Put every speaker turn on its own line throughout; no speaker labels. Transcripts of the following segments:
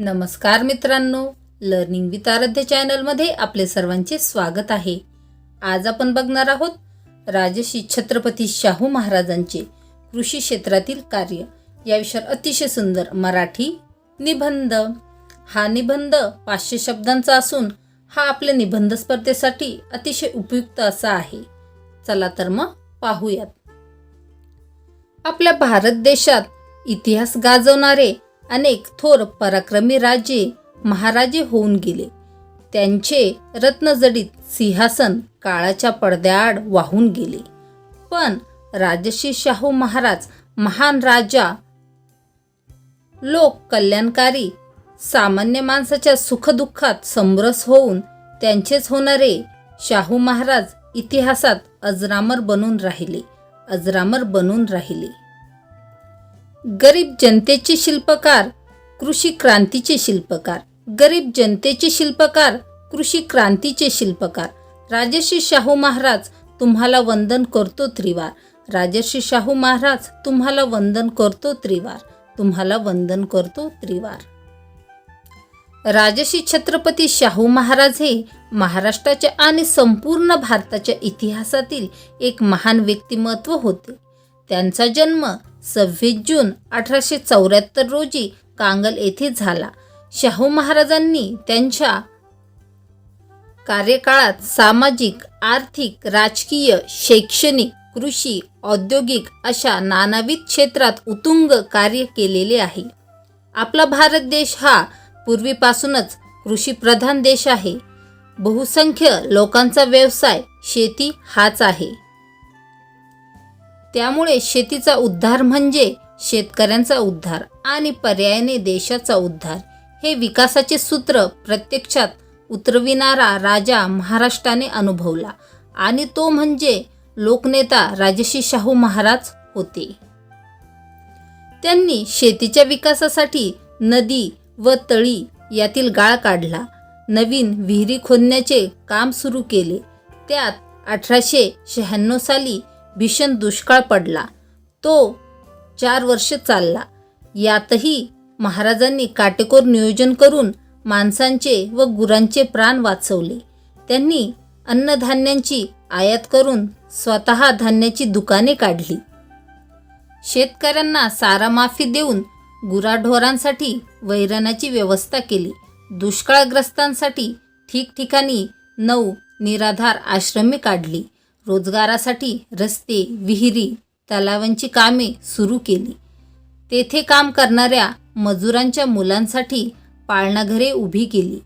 नमस्कार मित्रांनो learning with आराध्य चॅनलमध्ये आपले सर्वांचे स्वागत आहे. आज आपण बघणार आहोत राजश्री छत्रपती शाहू महाराजांचे कृषी क्षेत्रातील कार्य. या विषयावर अतिशय सुंदर मराठी निबंध. हा निबंध पाचशे शब्दांचा असून हा आपल्या निबंध स्पर्धेसाठी अतिशय उपयुक्त असा आहे. चला तर मग पाहूयात. आपल्या भारत देशात इतिहास गाजवणारे अनेक थोर पराक्रमी राजे महाराजे होऊन गेले. त्यांचे रत्नजडित सिंहासन काळाच्या पडद्याआड वाहून गेले. पण राजश्री शाहू महाराज महान राजा लोक कल्याणकारी सामान्य माणसाच्या सुखदुःखात समरस होऊन त्यांचेच होणारे शाहू महाराज इतिहासात अजरामर बनून राहिले अजरामर बनून राहिले. गरीब जनतेचे शिल्पकार कृषी क्रांतीचे शिल्पकार. गरीब जनतेचे शिल्पकार कृषी क्रांतीचे शिल्पकार. राजश्री शाहू महाराज तुम्हाला वंदन करतो त्रिवार. राजश्री शाहू महाराज तुम्हाला वंदन करतो त्रिवार. तुम्हाला वंदन करतो त्रिवार. राजर्षी छत्रपती शाहू महाराज हे महाराष्ट्राच्या आणि संपूर्ण भारताच्या इतिहासातील एक महान व्यक्तिमत्व होते. त्यांचा जन्म सव्वीस जून अठराशे चौऱ्याहत्तर रोजी कांगल येथे झाला. शाहू महाराजांनी त्यांच्या कार्यकाळात सामाजिक आर्थिक राजकीय शैक्षणिक कृषी औद्योगिक अशा नानाविध क्षेत्रात उतुंग कार्य केलेले आहे. आपला भारत देश हा पूर्वीपासूनच कृषीप्रधान देश आहे. बहुसंख्य लोकांचा व्यवसाय शेती हाच आहे. त्यामुळे शेतीचा उद्धार म्हणजे शेतकऱ्यांचा उद्धार आणि पर्यायाने देशाचा उद्धार. हे विकासाचे सूत्र प्रत्यक्षात उतरविणारा राजा महाराष्ट्राने अनुभवला आणि तो म्हणजे लोकनेता राजश्री शाहू महाराज होते. त्यांनी शेतीच्या विकासासाठी नदी व तळी यातील गाळ काढला. नवीन विहिरी खोदण्याचे काम सुरू केले. त्यात अठराशे शहाण्णव साली भीषण दुष्काळ पडला. तो चार वर्ष चालला. यातही महाराजांनी काटेकोर नियोजन करून माणसांचे व गुरांचे प्राण वाचवले. त्यांनी अन्नधान्यांची आयात करून स्वतः धान्याची दुकाने काढली. शेतकऱ्यांना सारा माफी देऊन गुराढोरांसाठी वैरणाची व्यवस्था केली. दुष्काळग्रस्तांसाठी ठिकठिकाणी नऊ निराधार आश्रमे काढली. रोजगारासाठी रस्ते विहिरी तलावांची कामे सुरू केली. तेथे काम करणाऱ्या मजुरांच्या मुलांसाठी पाळणाघरे उभी केली.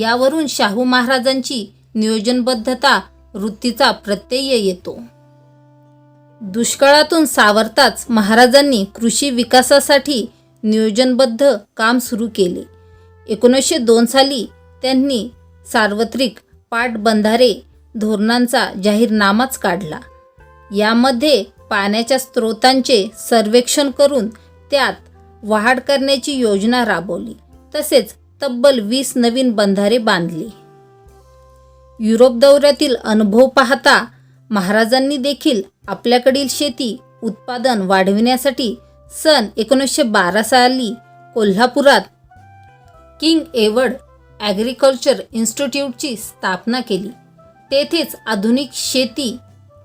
यावरून शाहू महाराजांची नियोजनबद्धता वृत्तीचा प्रत्यय येतो. दुष्काळातून सावरताच महाराजांनी कृषी विकासासाठी नियोजनबद्ध काम सुरू केले. एकोणीसशे दोन साली त्यांनी सार्वत्रिक पाटबंधारे धोरणांचा जाहीरनामाच काढला. यामध्ये पाण्याच्या स्रोतांचे सर्वेक्षण करून त्यात वाढ करण्याची योजना राबवली. तसेच तब्बल वीस नवीन बंधारे बांधली. युरोप दौऱ्यातील अनुभव पाहता महाराजांनी देखील आपल्याकडील शेती उत्पादन वाढविण्यासाठी सन एकोणीसशे बारा साली कोल्हापुरात किंग एवर्ड ॲग्रिकल्चर इन्स्टिट्यूटची स्थापना केली. तेथेच आधुनिक शेती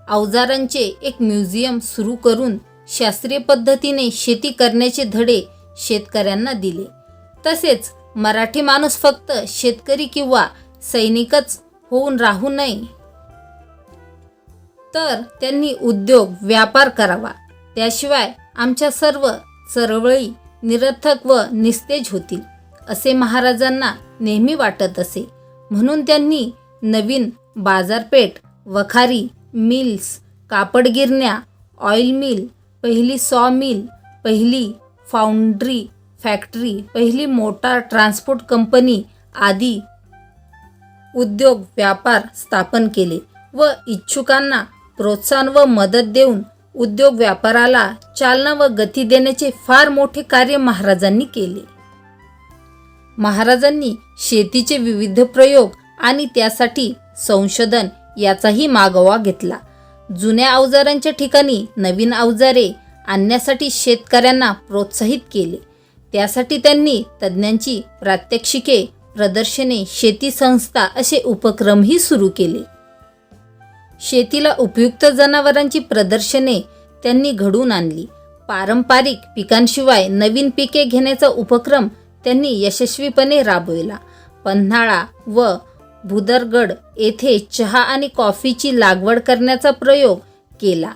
अवजारांचे एक म्युझियम सुरू करून शास्त्रीय पद्धतीने शेती करण्याचे धडे शेतकऱ्यांना दिले. तसेच मराठी माणूस फक्त शेतकरी किंवा सैनिकच होऊन राहू नये. तर त्यांनी उद्योग व्यापार करावा. त्याशिवाय आमच्या सर्व चळवळी निरर्थक व निस्तेज होतील असे महाराजांना नेहमी वाटत असे. म्हणून त्यांनी नवीन बाजारपेठ वखारी मिल्स कापड गिरण्या ऑइल मिल पहिली सॉ मिल पहिली फाउंड्री फॅक्टरी पहिली मोटार ट्रान्सपोर्ट कंपनी आदी उद्योग व्यापार स्थापन केले व इच्छुकांना प्रोत्साहन व मदत देऊन उद्योग व्यापाराला चालना व गती देण्याचे फार मोठे कार्य महाराजांनी केले. महाराजांनी शेतीचे विविध प्रयोग आणि त्यासाठी संशोधन याचाही मागोवा घेतला. जुन्या अवजारांच्या ठिकाणी नवीन अवजारे आणण्यासाठी शेतकऱ्यांना प्रोत्साहित केले. त्यासाठी त्यांनी तज्ज्ञांची प्रात्यक्षिके प्रदर्शने शेती संस्था असे उपक्रमही सुरू केले. शेतीला उपयुक्त जनावरांची प्रदर्शने त्यांनी घडवून आणली. पारंपरिक पिकांशिवाय नवीन पिके घेण्याचा उपक्रम त्यांनी यशस्वीपणे राबविला. पन्हाळा व भुदरगड येथे चहा आणि कॉफीची लागवड करण्याचा प्रयोग केला.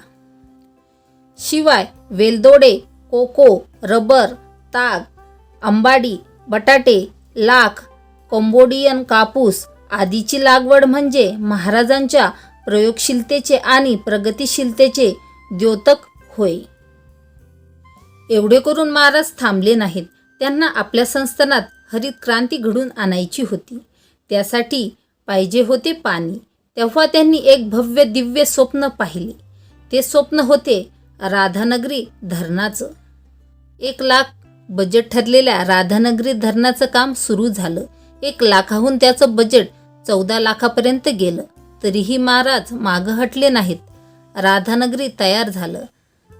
शिवाय वेलदोडे कोको रबर ताग अंबाडी बटाटे लाख कंबोडियन कापूस आदीची लागवड म्हणजे महाराजांच्या प्रयोगशीलतेचे आणि प्रगतिशीलतेचे द्योतक होय. एवढे करून महाराज थांबले नाहीत. त्यांना आपल्या संस्थानात हरित क्रांती घडून आणायची होती. त्यासाठी पाहिजे होते पाणी. तेव्हा त्यांनी एक भव्य दिव्य स्वप्न पाहिले. ते स्वप्न होते राधानगरी धरणाचं. एक लाख बजेट ठरलेल्या राधानगरी धरणाचं काम सुरू झालं. एक लाखाहून त्याचं बजेट चौदा लाखापर्यंत गेलं. तरीही महाराज मागं हटले नाहीत. राधानगरी तयार झालं.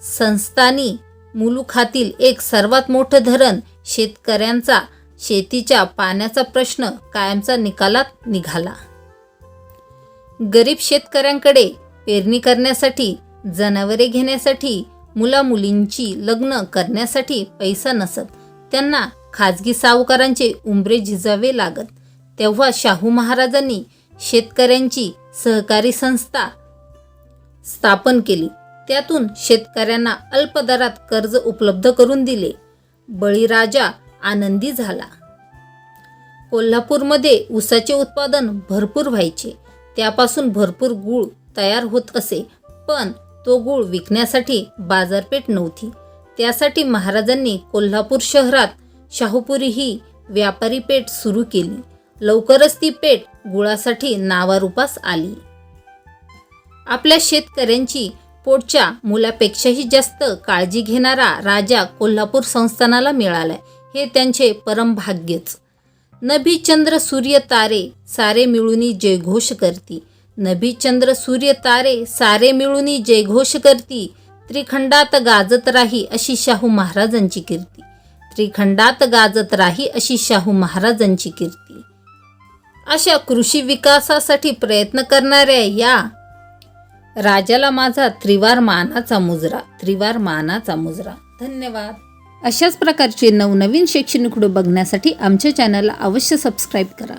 संस्थानी मुलुखातील एक सर्वात मोठं धरण शेतकऱ्यांचा शेतीच्या पाण्याचा प्रश्न कायमचा निकालात निघाला. गरीब शेतकऱ्यांकडे पेरणी करण्यासाठी जनावरे घेण्यासाठी मुलामुलींची लग्न करण्यासाठी पैसा नसत. त्यांना खाजगी सावकारांचे उंबरे झिजावे लागत. तेव्हा शाहू महाराजांनी शेतकऱ्यांची सहकारी संस्था स्थापन केली. त्यातून शेतकऱ्यांना अल्पदरात कर्ज उपलब्ध करून दिले. बळीराजा आनंदी झाला. कोल्हापूरमध्ये ऊसाचे उत्पादन भरपूर व्हायचे. त्यापासून भरपूर गूळ तयार होत असे पण तो गूळ विकण्यासाठी बाजारपेठ नव्हती. त्यासाठी महाराजांनी कोल्हापूर शहरात शाहूपुरी ही व्यापारी पेठ सुरू केली. लवकरच ती पेठ गुळासाठी नावारूपास आली. आपल्या शेतकऱ्यांची पोटच्या मुलापेक्षाही जास्त काळजी घेणारा राजा कोल्हापूर संस्थानाला मिळालाय. हे त्यांचे परमभाग्यच नभी चंद्र सूर्य तारे सारे मिळूनी जयघोष करती. नभी चंद्र सूर्य तारे सारे मिळूनी जयघोष करती. त्रिखंडात गाजत राही अशी शाहू महाराजांची कीर्ती. त्रिखंडात गाजत राही अशी शाहू महाराजांची कीर्ती. अशा कृषी विकासासाठी प्रयत्न करणाऱ्या या राजाला माझा त्रिवार मानाचा मुजरा त्रिवार मानाचा मुजरा. धन्यवाद. अशाच प्रकारचे नवनवीन शैक्षणिक व्हिडिओ बघण्यासाठी आमच्या चॅनलला अवश्य सबस्क्राईब करा.